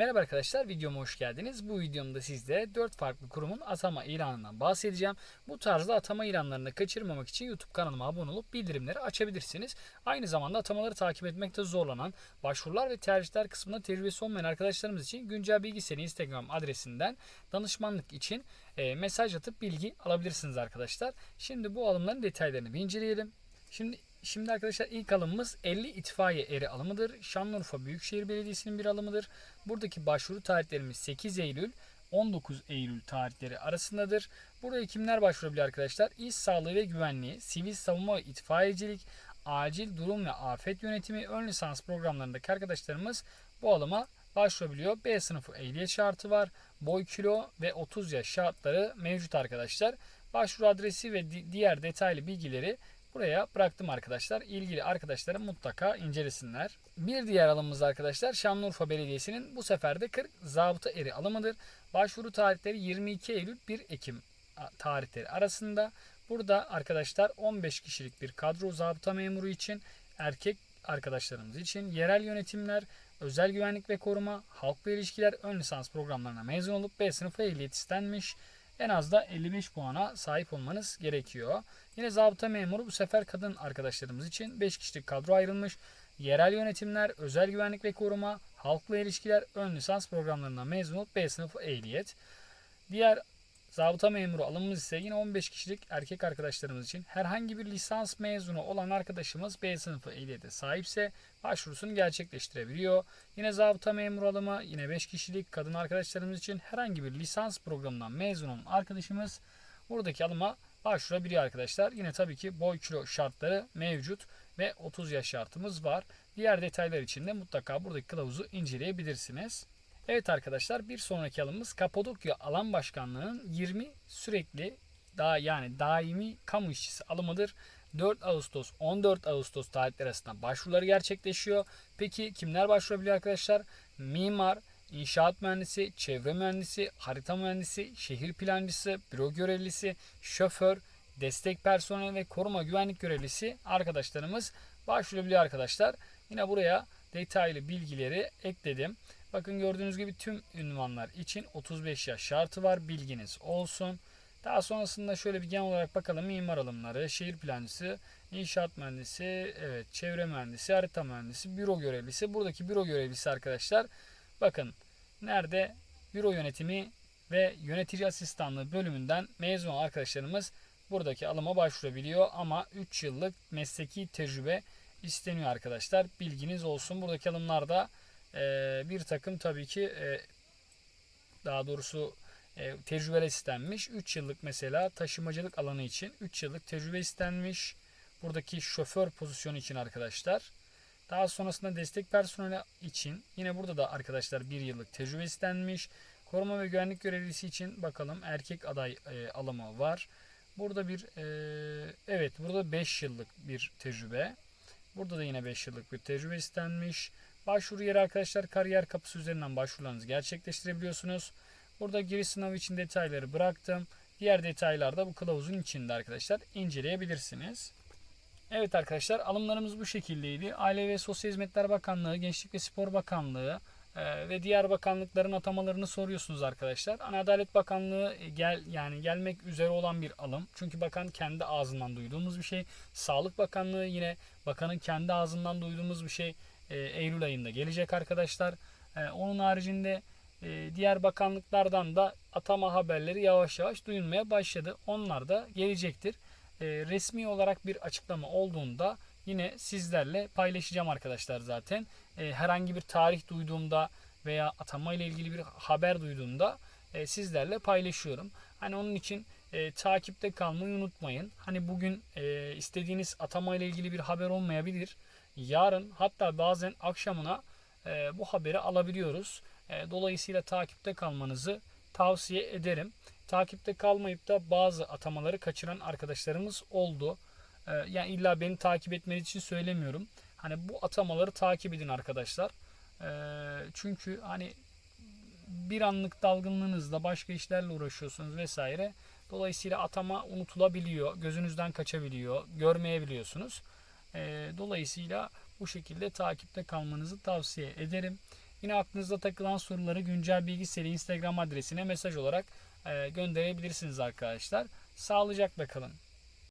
Merhaba arkadaşlar, videoma hoş geldiniz. Bu videomda sizlere 4 farklı kurumun atama ilanından bahsedeceğim. Bu tarzda atama ilanlarını kaçırmamak için YouTube kanalıma abone olup bildirimleri açabilirsiniz. Aynı zamanda atamaları takip etmekte zorlanan, başvurular ve tercihler kısmında tecrübesi olmayan arkadaşlarımız için güncel bilgi seri Instagram adresinden danışmanlık için e, mesaj atıp bilgi alabilirsiniz arkadaşlar. Şimdi bu alımların detaylarını bir inceleyelim. Şimdi Şimdi arkadaşlar ilk alımımız 50 itfaiye eri alımıdır. Şanlıurfa Büyükşehir Belediyesi'nin bir alımıdır. Buradaki başvuru tarihlerimiz 8 Eylül 19 Eylül tarihleri arasındadır. Buraya kimler başvurabilir arkadaşlar? İş sağlığı ve güvenliği, sivil savunma ve itfaiyecilik, acil durum ve afet yönetimi ön lisans programlarındaki arkadaşlarımız bu alıma başvurabiliyor. B sınıfı ehliyet şartı var. Boy kilo ve 30 yaş şartları mevcut arkadaşlar. Başvuru adresi ve di- diğer detaylı bilgileri buraya bıraktım arkadaşlar. İlgili arkadaşlarım mutlaka incelesinler. Bir diğer alımımız arkadaşlar Şanlıurfa Belediyesi'nin bu sefer de 40 zabıta eri alımıdır. Başvuru tarihleri 22 Eylül 1 Ekim tarihleri arasında. Burada arkadaşlar 15 kişilik bir kadro zabıta memuru için erkek arkadaşlarımız için yerel yönetimler, özel güvenlik ve koruma, halkla ilişkiler ön lisans programlarına mezun olup B sınıfı ehliyet istenmiş. En az da 55 puana sahip olmanız gerekiyor. Yine zabıta memuru bu sefer kadın arkadaşlarımız için 5 kişilik kadro ayrılmış. Yerel yönetimler, özel güvenlik ve koruma, halkla ilişkiler ön lisans programlarına mezun olup B sınıfı ehliyet. Diğer zabıta memuru alımımız ise yine 15 kişilik erkek arkadaşlarımız için herhangi bir lisans mezunu olan arkadaşımız B sınıfı ehliyete sahipse başvurusunu gerçekleştirebiliyor. Yine zabıta memuru alımı yine 5 kişilik kadın arkadaşlarımız için herhangi bir lisans programından mezun olan arkadaşımız buradaki alıma başvurabiliyor arkadaşlar. Yine tabii ki boy kilo şartları mevcut ve 30 yaş şartımız var. Diğer detaylar için de mutlaka buradaki kılavuzu inceleyebilirsiniz. Evet arkadaşlar bir sonraki alımımız Kapadokya Alan Başkanlığı'nın 20 sürekli daha yani daimi kamu işçisi alımıdır. 4 Ağustos 14 Ağustos tarihleri arasında başvuruları gerçekleşiyor. Peki kimler başvurabiliyor arkadaşlar? Mimar, inşaat mühendisi, çevre mühendisi, harita mühendisi, şehir plancısı, büro görevlisi, şoför, destek personeli ve koruma güvenlik görevlisi arkadaşlarımız başvurabiliyor arkadaşlar. Yine buraya detaylı bilgileri ekledim. Bakın gördüğünüz gibi tüm ünvanlar için 35 yaş şartı var. Bilginiz olsun. Daha sonrasında şöyle bir genel olarak bakalım. Mimar alımları, şehir plancısı, inşaat mühendisi, evet, çevre mühendisi, harita mühendisi, büro görevlisi. Buradaki büro görevlisi arkadaşlar bakın nerede büro yönetimi ve yönetici asistanlığı bölümünden mezun arkadaşlarımız buradaki alıma başvurabiliyor ama 3 yıllık mesleki tecrübe isteniyor arkadaşlar. Bilginiz olsun. Buradaki alımlarda e, bir takım tabii ki e, daha doğrusu e, tecrübeler istenmiş. 3 yıllık mesela taşımacılık alanı için 3 yıllık tecrübe istenmiş. Buradaki şoför pozisyonu için arkadaşlar. Daha sonrasında destek personeli için yine burada da arkadaşlar 1 yıllık tecrübe istenmiş. Koruma ve güvenlik görevlisi için bakalım erkek aday e, alımı var. Burada bir e, evet burada 5 yıllık bir tecrübe. Burada da yine 5 yıllık bir tecrübe istenmiş. Başvuru yeri arkadaşlar kariyer kapısı üzerinden başvurularınızı gerçekleştirebiliyorsunuz. Burada giriş sınavı için detayları bıraktım. Diğer detaylar da bu kılavuzun içinde arkadaşlar inceleyebilirsiniz. Evet arkadaşlar alımlarımız bu şekildeydi. Aile ve Sosyal Hizmetler Bakanlığı, Gençlik ve Spor Bakanlığı e, ve diğer bakanlıkların atamalarını soruyorsunuz arkadaşlar. Adalet Bakanlığı e, gel yani gelmek üzere olan bir alım. Çünkü bakan kendi ağzından duyduğumuz bir şey. Sağlık Bakanlığı yine bakanın kendi ağzından duyduğumuz bir şey. E, Eylül ayında gelecek arkadaşlar. E, onun haricinde e, diğer bakanlıklardan da atama haberleri yavaş yavaş duyulmaya başladı. Onlar da gelecektir. Resmi olarak bir açıklama olduğunda yine sizlerle paylaşacağım arkadaşlar zaten. Herhangi bir tarih duyduğumda veya atama ile ilgili bir haber duyduğumda sizlerle paylaşıyorum. Hani onun için e, takipte kalmayı unutmayın. Hani bugün e, istediğiniz atama ile ilgili bir haber olmayabilir. Yarın hatta bazen akşamına e, bu haberi alabiliyoruz. E, dolayısıyla takipte kalmanızı tavsiye ederim. Takipte kalmayıp da bazı atamaları kaçıran arkadaşlarımız oldu. E, yani illa beni takip etmeniz için söylemiyorum. Hani bu atamaları takip edin arkadaşlar. E, çünkü hani bir anlık dalgınlığınızda başka işlerle uğraşıyorsunuz vesaire. Dolayısıyla atama unutulabiliyor, gözünüzden kaçabiliyor, görmeyebiliyorsunuz. E, dolayısıyla bu şekilde takipte kalmanızı tavsiye ederim. Yine aklınızda takılan soruları güncel bilgi seri Instagram adresine mesaj olarak e, gönderebilirsiniz arkadaşlar. Sağlıcakla kalın.